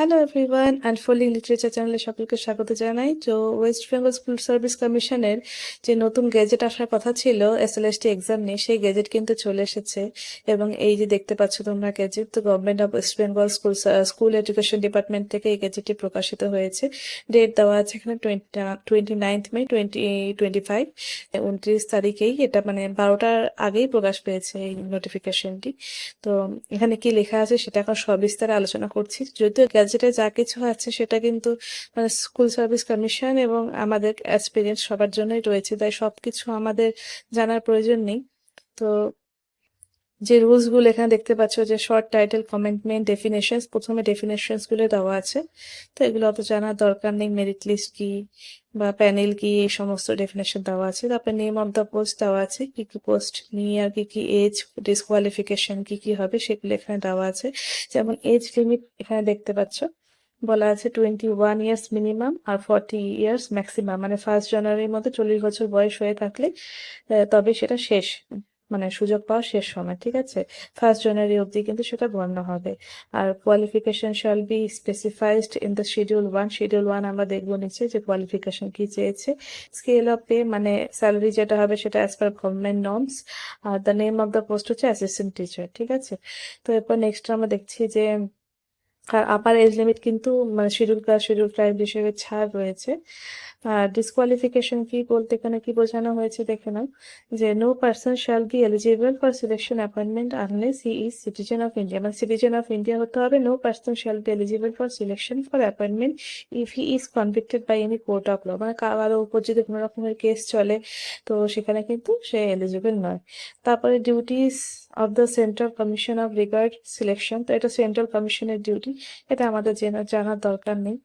Hello everyone and unfolding literature চ্যানেলে সকলকে স্বাগত জানাই। তো ওয়েস্ট বেঙ্গল স্কুল সার্ভিস কমিশনের যে নতুন গেজেট আসার কথা ছিল এস এল এসএলএসটি এক্সাম নিয়ে, সেই গেজেট কিন্তু চলে এসেছে। এবং এই যে দেখতে পাচ্ছ তোমরা গেজেট তো government of West Bengal school school education department থেকে এই গেজেটটি প্রকাশিত হয়েছে। ডেট দেওয়া আছে এখানে twenty twenty ninth May twenty twenty five উনত্রিশ তারিখেই। এটা মানে বারোটার আগেই প্রকাশ পেয়েছে এই নোটিফিকেশনটি তো এখানে কি লেখা আছে সেটা এখন সবিস্তারে আলোচনা করছি। যদিও গ্যাজেটে যা কিছু আছে সেটা কিন্তু মানে স্কুল সার্ভিস কমিশন এবং আমাদের এক্সপিরিয়েন্স সবার জন্যই রয়েছে। তাই সব কিছু আমাদের জানার প্রয়োজন নেই। তো যে রুলসগুলো এখানে দেখতে পাচ্ছ যে শর্ট টাইটেল কমেন্টমেন্ট ডেফিনেশনস প্রথমে ডেফিনেশনসগুলো দেওয়া আছে। তো এগুলো অত জানার দরকার নেই। মেরিট লিস্ট কি? বা প্যানেল কি এই সমস্ত ডেফিনেশন দেওয়া আছে? তারপরে নেম অফ দ্য পোস্ট দেওয়া আছে। কি কি পোস্ট নিয়ে আর কি কি এজ ডিসকোয়ালিফিকেশন কি কি হবে সেগুলো এখানে দেওয়া আছে। যেমন এজ লিমিট এখানে দেখতে পাচ্ছ। বলা আছে টোয়েন্টি ওয়ান ইয়ার্স মিনিমাম আর ফর্টি ইয়ার্স ম্যাক্সিমাম মানে ফার্স্ট জানুয়ারির মধ্যে চল্লিশ বছর বয়স হয়ে থাকলে তবে সেটা শেষ। মানে সুযোগ পাওয়া শেষ সময়, ঠিক আছে? ফার্স্ট জানুয়ারি অবধি কিন্তু সেটা গণ্য হবে। আর qualification shall be specified in the schedule one schedule one আমরা দেখব নিচে যে কোয়ালিফিকেশন কি চেয়েছে। স্কেল অফ পে মানে স্যালারি যেটা হবে সেটা as per government norms R the name of the post হচ্ছে অ্যাসিস্ট্যান্ট টিচার ঠিক আছে? তো এরপর নেক্সট আমরা দেখছি যে আর আপার এজ লিমিট কিন্তু মানে শিডিউল ক্লাস শিডিউল ট্রাইব হিসেবে ছাড় রয়েছে। আর ডিসকোয়ালিফিকেশন কি বলতে এখানে কি বোঝানো হয়েছে দেখে নাও। যে no person shall be eligible for selection appointment unless he is citizen of India মানে সিটিজেন অফ ইন্ডিয়া হতে হবে no person shall be eligible for selection for appointment if he is convicted by any court of law মানে কারও উপর যদি কোনো রকমের case চলে, তো সেখানে কিন্তু সে এলিজিবল নয়। তারপরে duties of the central commission of regard selection তো এটা সেন্ট্রাল কমিশনের ডিউটি এটা আমাদের জানা, জানার দরকার নেই।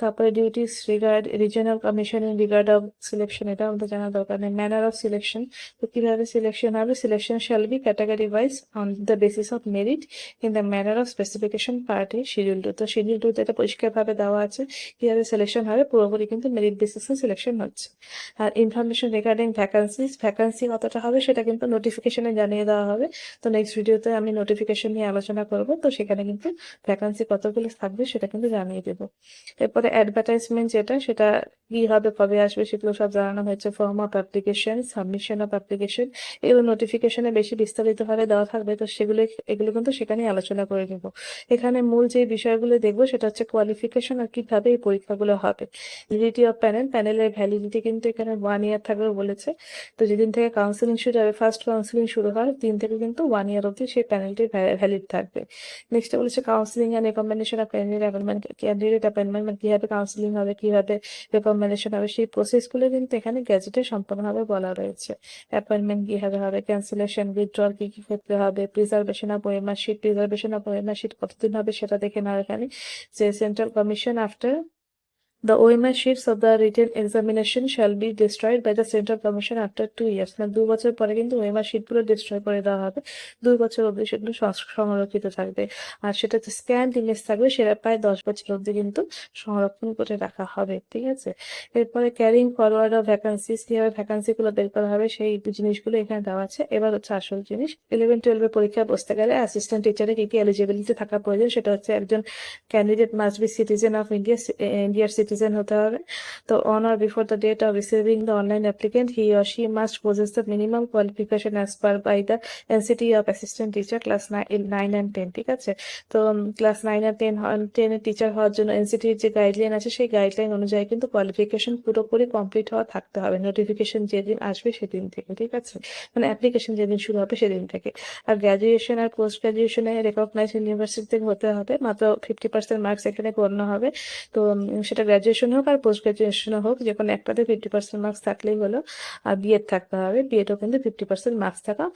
তারপরে duties regard regional commission in regard of selection এটা আমাদের জানার দরকার নেই। ম্যানার অফ সিলেকশন তো কীভাবে সিলেকশন হবে? Selection shall be category wise on the basis of merit in the manner of specification part schedule two তো শিডিউল টুতে এটা পরিষ্কারভাবে দেওয়া আছে। কীভাবে সিলেকশন হবে? পুরোপুরি কিন্তু মেরিট বেসিসে সিলেকশন হচ্ছে। আর ইনফরমেশন রিগার্ডিং ভ্যাকান্সিস ভ্যাকান্সি কতটা হবে? সেটা কিন্তু নোটিফিকেশনে জানিয়ে দেওয়া হবে। তো নেক্সট ভিডিওতে আমি নোটিফিকেশন নিয়ে আলোচনা করব। তো সেখানে কিন্তু ভ্যাকান্সি কতগুলো থাকবে সেটা কিন্তু জানিয়ে দেবো। এরপরে অ্যাডভার্টাইজমেন্ট যেটা, সেটা কি হবে কবে আসবে সেগুলো সব জানানো হয়েছে। Form of application submission of application এগুলো নোটিফিকেশনে বেশি বিস্তারিতভাবে দেওয়া থাকবে। তো সেগুলো, এগুলো কিন্তু সেখানেই আলোচনা করে নেব। এখানে মূল যে বিষয়গুলো দেখব, সেটা হচ্ছে কোয়ালিফিকেশন আর কীভাবে এই পরীক্ষাগুলো হবে। ভ্যালিডিটি অফ প্যানেল প্যানেলের ভ্যালিডিটি কিন্তু এখানে ওয়ান ইয়ার থাকবে বলেছে। তো যেদিন থেকে কাউন্সিলিং শুরু হবে ফার্স্ট কাউন্সিলিং শুরু হয় দিন থেকে কিন্তু ওয়ান ইয়ার অবধি সেই প্যানেলটি ভ্যালিড থাকবে। নেক্সট বলেছে counselling and recommendation of candidate appointment candidate appointment মানে কীভাবে কাউন্সিলিং হবে, কীভাবে রেকমেন্ডেশন হবে, সেই প্রসেসগুলো কিন্তু এখানে গ্যাজেটে সম্পূর্ণভাবে বলা রয়েছে। অ্যাপয়েন্টমেন্ট কীভাবে হবে ক্যান্সেলেশন উইথড্রল কি কি ক্ষেত্রে হবে preservation of OMR sheet preservation of OMR sheet কতদিন হবে সেটা দেখে নাও এখানে। যে central commission after The OMR sheets of the written examination shall be destroyed by the Central Commission after two years. মানে দু বছর পরে কিন্তু sheet পুরো ডিস্ট্রয় করে দেওয়া হবে। দুই বছর অবধি সেগুলো সংরক্ষিত থাকবে। আর সেটা স্ক্যান ইমেজ থাকবে, সেটা প্রায় দশ বছর অবধি কিন্তু সংরক্ষণ করে রাখা হবে, ঠিক আছে? এরপরে ক্যারিং ফরওয়ার্ড অফ ভ্যাকান্সিস কীভাবে ভ্যাকান্সি গুলো বের করা হবে, সেই জিনিসগুলো এখানে দেওয়া আছে। এবার হচ্ছে আসল জিনিস ইলেভেন টুয়েলভে পরীক্ষায় বসতে গেলে অ্যাসিস্ট্যান্ট টিচারে কি কি এলিজিবিলিটি থাকা প্রয়োজন, সেটা হচ্ছে একজন candidate must be citizen of India ইন্ডিয়ার সিটিজেন হতে হবে। তো on or before the date of receiving the online applicant he or she must possess the minimum qualification as per by the NCT of assistant teacher class nine and ten ঠিক আছে? তো class nine আর ten টেনের teacher হওয়ার জন্য এনসিটির যে guideline আছে, সেই গাইডলাইন অনুযায়ী কিন্তু কোয়ালিফিকেশন পুরোপুরি কমপ্লিট হওয়া থাকতে হবে। নোটিফিকেশন যেদিন আসবে সেদিন থেকে, ঠিক আছে? মানে অ্যাপ্লিকেশন যেদিন শুরু হবে সেদিন থেকে। আর গ্র্যাজুয়েশন আর পোস্ট গ্র্যাজুয়েশনে রেকগনাইজ ইউনিভার্সিটি থেকে হতে হবে, মাত্র ফিফটি পার্সেন্ট মার্কস এখানে গণ্য হবে। তো সেটা গ্র্যাজুয়েশন হোক আর পোস্ট গ্র্যাজুয়েশন হোক, যে কোনো একটাতে ফিফটি পার্সেন্ট মার্কস থাকলেই হলো, আর বিএড থাকতে হবে। বিএডও কিন্তু ফিফটি পার্সেন্ট মার্কস থাকা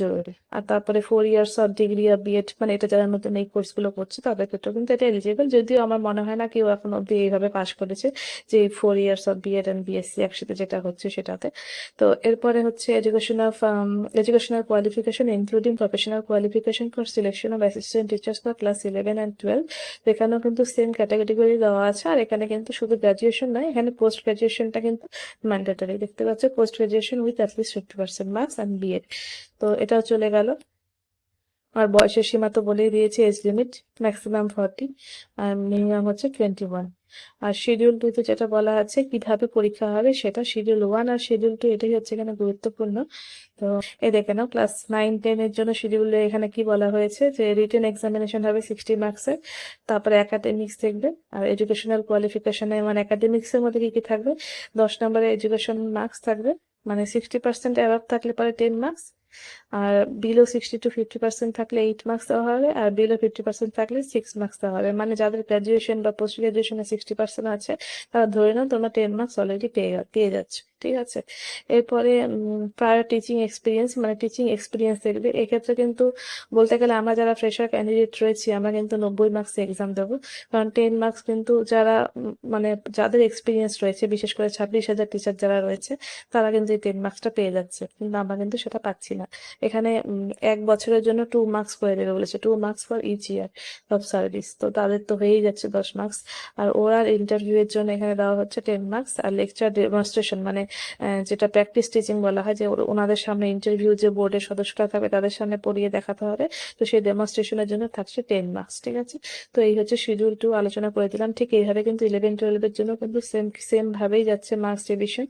জরুরি। আর তারপরে ফোর ইয়ার্স অফ ডিগ্রি আর বিএড মানে এটা যারা নতুন এই কোর্সগুলো করছে, তাদের ক্ষেত্রেও কিন্তু এটা এলিজিবল যদিও আমার মনে হয় না কেউ এখন অব্দি এইভাবে পাশ করেছে, যে four years of BEd and BSc একসাথে যেটা হচ্ছে সেটাতে। তো এরপরে হচ্ছে education of educational qualification including professional qualification for selection of assistant teachers for class eleven and twelve এখানেও কিন্তু সেম ক্যাটাগরি দেওয়া আছে, আর এখানে কিন্তু শুধু গ্রাজুয়েশন নয়, এখানে পোস্ট গ্রাজুয়েশনটা কিন্তু ম্যান্ডেটারি দেখতে পাচ্ছ post graduation with at least fifty percent marks and BEd তো এটাও চলে গেল। আর বয়সের সীমা তো বলেই দিয়েছি এজ লিমিট ম্যাক্সিমাম ফর্টি আর মিনিমাম হচ্ছে টোয়েন্টি ওয়ান আর শিডিউল টুতে যেটা বলা আছে, কীভাবে পরীক্ষা হবে সেটা শিডিউল ওয়ান আর শিডিউল টু এটাই হচ্ছে এখানে গুরুত্বপূর্ণ। তো এ দেখে নাও ক্লাস নাইন টেনের জন্য শিডিউলে এখানে কি বলা হয়েছে যে রিটেন এক্সামিনেশন হবে সিক্সটি মার্কসের তারপরে একাডেমিক্স দেখবে, আর এডুকেশনাল কোয়ালিফিকেশনে মানে একাডেমিক্সের মধ্যে কি কি থাকবে, দশ নম্বরে এডুকেশন মার্কস থাকবে মানে সিক্সটি পার্সেন্ট অ্যাভাব থাকলে পরে ten marks R below sixty to fifty percent থাকলে এইট মার্কস দেওয়া হবে, আর বিলো ফিফটি পার্সেন্ট থাকলে সিক্স মার্কস দেওয়া হবে। মানে যাদের গ্রাজুয়েশন বা পোস্ট গ্র্যাজুয়েশনে সিক্সটি পার্সেন্ট আছে, তারা ধরে নাও তোমরা টেন মার্কস অলরেডি পেয়ে পেয়ে যাচ্ছ। ঠিক আছে? এরপরে প্রায়র টিচিং এক্সপিরিয়েন্স মানে টিচিং এক্সপিরিয়েন্স দেখবে। এক্ষেত্রে কিন্তু বলতে গেলে আমরা যারা ফ্রেশার ক্যান্ডিডেট রয়েছি, আমরা কিন্তু নব্বই মার্কস এক্সাম দেবো। কারণ টেন মার্কস কিন্তু যারা মানে যাদের এক্সপিরিয়েন্স রয়েছে, বিশেষ করে ছাব্বিশ হাজার টিচার যারা রয়েছে, তারা কিন্তু এই টেন মার্কসটা পেয়ে যাচ্ছে। কিন্তু আমরা কিন্তু সেটা পাচ্ছি না। এখানে এক বছরের জন্য টু মার্কস করে দেবে বলেছে। Two marks for each year of service তো তাদের তো হয়েই যাচ্ছে দশ মার্কস আর ওরাল ইন্টারভিউ এর জন্য এখানে দেওয়া হচ্ছে টেন মার্কস আর লেকচার ডেমনস্ট্রেশন মানে যেটা প্র্যাকটিস টিচিং বলা হয় যে ওনাদের সামনে ইন্টারভিউ যে বোর্ডের সদস্যরা থাকবে তাদের সামনে পড়িয়ে দেখাতে হবে। তো সেই ডেমনস্ট্রেশনের জন্য থাকছে টেন মার্কস ঠিক আছে? তো এই হচ্ছে শিডিউল টু আলোচনা করে দিলাম। ঠিক এইভাবে কিন্তু ইলেভেন টুয়েলভের জন্য কিন্তু সেম সেম ভাবেই যাচ্ছে মার্কস ডিভিশন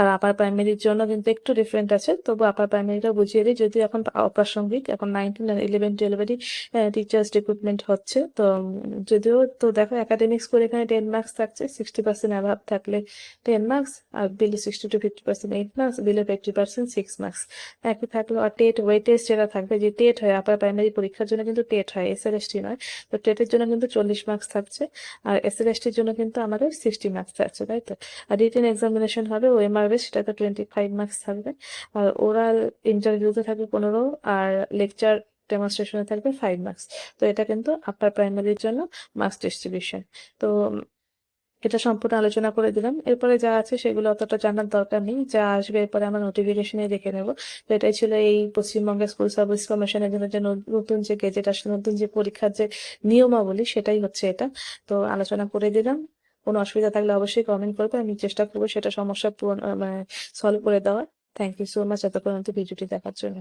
আর আপার প্রাইমারির জন্য কিন্তু একটু ডিফারেন্ট আছে। তবু আপার প্রাইমারিটা বুঝিয়ে দিই যদিও এখন অপ্রাসঙ্গিক, এখন নাইনটিন ইলেভেন টুয়েলভেরই টিচার্স রিক্রুটমেন্ট হচ্ছে, তো যদিও তো দেখো একাডেমিক্স করে এখানে টেন মার্কস থাকছে সিক্সটি পার্সেন্ট অ্যাভাব থাকলে ten marks R below sixty to fifty percent eight marks below fifty percent six marks একই থাকল, আর টেট ওয়ে টেস্ট যেটা থাকবে, যে টেট হয় আপার প্রাইমারি পরীক্ষার জন্য কিন্তু টেট হয় এস এল এস টি নয়, তো টেটের জন্য কিন্তু চল্লিশ মার্কস থাকছে, আর এস এল এস টির জন্য কিন্তু আমাদের সিক্সটি মার্কস থাকছে, তাই তো? আর রিটেন এক্সামিনেশন হবে ওএমআরবে সেটাতে টোয়েন্টি ফাইভ মার্কস থাকবে। আর ওরাল ইন্টারভিউতে থাকবে পনেরো, আর লেকচার ডেমনস্ট্রেশনে থাকবে ফাইভ মার্কস তো এটা কিন্তু আপার প্রাইমারির জন্য মার্কস ডিস্ট্রিবিউশন তো এটা সম্পূর্ণ আলোচনা করে দিলাম। এরপরে যা আছে সেগুলো অতটা জানার দরকার নেই। যা আসবে এরপরে আমরা নোটিফিকেশনে দেখে নেব। তো এটাই ছিল এই পশ্চিমবঙ্গের স্কুল সার্ভিস কমিশনের জন্য যে নতুন যে গেজেট আসলে নতুন যে পরীক্ষার যে নিয়মাবলী, সেটাই হচ্ছে এটা। তো আলোচনা করে দিলাম। কোনো অসুবিধা থাকলে অবশ্যই কমেন্ট করবে, আমি চেষ্টা করব সেটা সমস্যা পূরণ মানে সলভ করে দেওয়ার। থ্যাংক ইউ সো মাচ এতক্ষণ ভিডিওটি দেখার জন্য।